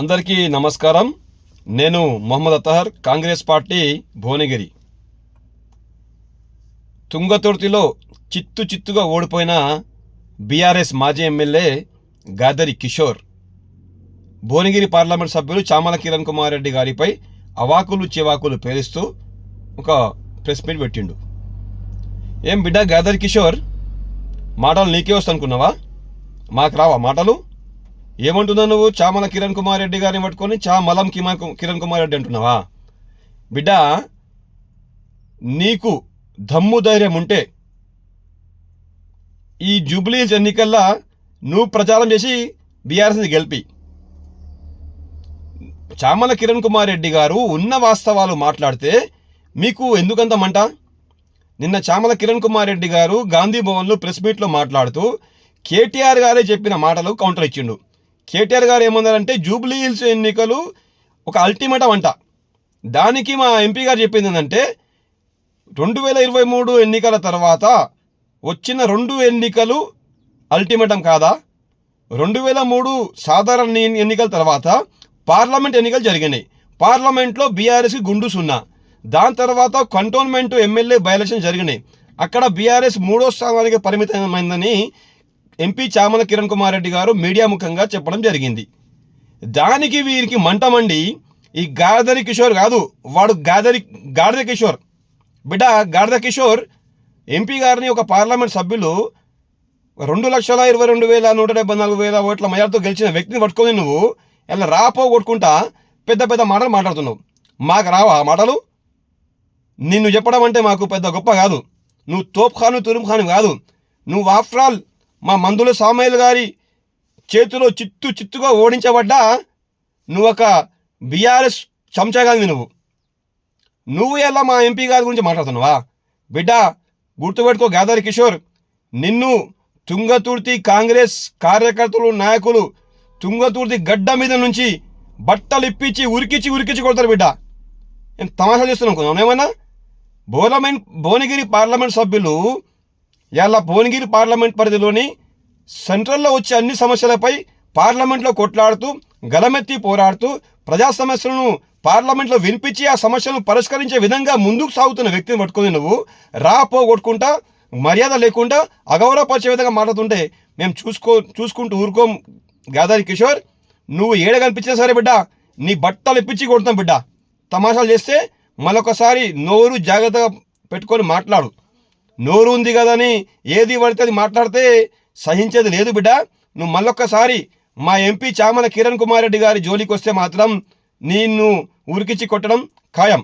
అందరికీ నమస్కారం. నేను మొహమ్మద్ అతహర్ కాంగ్రెస్ పార్టీ భువనగిరి. తుంగతుర్తిలో చిత్తు చిత్తుగా ఓడిపోయిన బీఆర్ఎస్ మాజీ ఎమ్మెల్యే గాదరి కిషోర్ భువనగిరి పార్లమెంట్ సభ్యులు చామల కిరణ్ కుమార్ రెడ్డి గారిపై అవాకులు చివాకులు పేలుస్తూ ఒక ప్రెస్ మీట్ పెట్టిండు. ఏం బిడ్డ గాదరి కిషోర్ మాటలు నీకే వస్తా అనుకున్నావా మాకు రావా మాటలు? ఏమంటున్నావు నువ్వు? చామల కిరణ్ కుమార్ రెడ్డి గారిని పట్టుకొని చా మలం కిరణ్ కుమార్ రెడ్డి అంటున్నావా? బిడ్డ నీకు దమ్ము ధైర్యం ఉంటే ఈ జూబ్లీస్ ఎన్నికల్లో నువ్వు ప్రచారం చేసి బీఆర్ఎస్ని గెలిపి. చామల కిరణ్ కుమార్ రెడ్డి గారు ఉన్న వాస్తవాలు మాట్లాడితే మీకు ఎందుకంత మంట? నిన్న చామల కిరణ్ కుమార్ రెడ్డి గారు గాంధీ భవన్లో ప్రెస్ మీట్లో మాట్లాడుతూ కేటీఆర్ గారే చెప్పిన మాటలు కౌంటర్ ఇచ్చిండు. కేటీఆర్ గారు ఏమన్నారంటే జూబ్లీ హిల్స్ ఎన్నికలు ఒక అల్టిమేటం అంట. దానికి మా ఎంపీ గారు చెప్పింది ఏంటంటే రెండు వేల ఇరవై మూడు ఎన్నికల తర్వాత వచ్చిన రెండు ఎన్నికలు అల్టిమేటం కాదా? రెండు వేల మూడు సాధారణ ఎన్నికల తర్వాత పార్లమెంట్ ఎన్నికలు జరిగినాయి. పార్లమెంట్లో బీఆర్ఎస్కి గుండు సున్నా. దాని తర్వాత కంటోన్మెంట్ ఎమ్మెల్యే బై జరిగినాయి. అక్కడ బీఆర్ఎస్ మూడో స్థానానికి పరిమితమైందని ఎంపీ చామల కిరణ్ కుమార్ రెడ్డి గారు మీడియా ముఖంగా చెప్పడం జరిగింది. దానికి వీరికి మంటమండి ఈ గాదరి కిషోర్ కాదు వాడు గాదరి గాడిద కిషోర్. బిడ్డ గాడిద కిషోర్ ఎంపీ గారిని ఒక పార్లమెంట్ సభ్యులు రెండు లక్షల ఇరవై రెండు వేల నూట డెబ్బై నాలుగు వేల ఓట్ల మెజార్టీతో గెలిచిన వ్యక్తిని పట్టుకొని నువ్వు ఇలా రాపో కొట్టుకుంటా పెద్ద పెద్ద మాటలు మాట్లాడుతున్నావు. మాకు రావా ఆ మాటలు? నిన్ను చెప్పడం అంటే మాకు పెద్ద గొప్ప కాదు. నువ్వు తోప్ ఖాను తురుం ఖాను కాదు. నువ్వు ఆఫ్టర్ ఆల్ మా మందుల సామయ్యలు గారి చేతిలో చిత్తు చిత్తుగా ఓడించబడ్డా నువ్వు ఒక బీఆర్ఎస్ చెంచాగాని నువ్వు. నువ్వు ఎలా మా ఎంపీ గారి గురించి మాట్లాడుతున్నావా? బిడ్డ గుర్తుపెట్టుకో గాదారి కిషోర్ నిన్ను తుంగతుర్తి కాంగ్రెస్ కార్యకర్తలు నాయకులు తుంగతుర్తి గడ్డ మీద నుంచి బట్టలు ఇప్పించి ఉరికిచ్చి ఉరికిచ్చి కొడతారు బిడ్డ. నేను తమాషా కొంచెం ఏమన్నా బోలమెంట్ భువనగిరి పార్లమెంట్ సభ్యులు ఇలా భువనగిరి పార్లమెంట్ పరిధిలోని సెంట్రల్లో వచ్చే అన్ని సమస్యలపై పార్లమెంట్లో కొట్లాడుతూ గలమెత్తి పోరాడుతూ ప్రజా సమస్యలను పార్లమెంట్లో వినిపించి ఆ సమస్యలను పరిష్కరించే విధంగా ముందుకు సాగుతున్న వ్యక్తిని పట్టుకొని నువ్వు రా పోగొట్టుకుంటా మర్యాద లేకుండా అగౌరవపరిచే విధంగా మాట్లాడుతుంటే మేము చూసుకో చూసుకుంటూ ఊరుకోం. గాదారి కిషోర్ నువ్వు ఏడ కనిపించినా సరే బిడ్డ నీ బట్టలు ఇప్పించి కొడతాం బిడ్డ. తమాషాలు చేస్తే మరొకసారి నోరు జాగ్రత్తగా పెట్టుకొని మాట్లాడు. నోరు ఉంది కదని ఏది పడితే అది మాట్లాడితే సహించేది లేదు బిడ్డ. నువ్వు మళ్ళొక్కసారి మా ఎంపీ చామల కిరణ్ కుమార్ రెడ్డి గారి జోలికి వస్తే మాత్రం నిన్ను ఉరికిచ్చి కొట్టడం ఖాయం.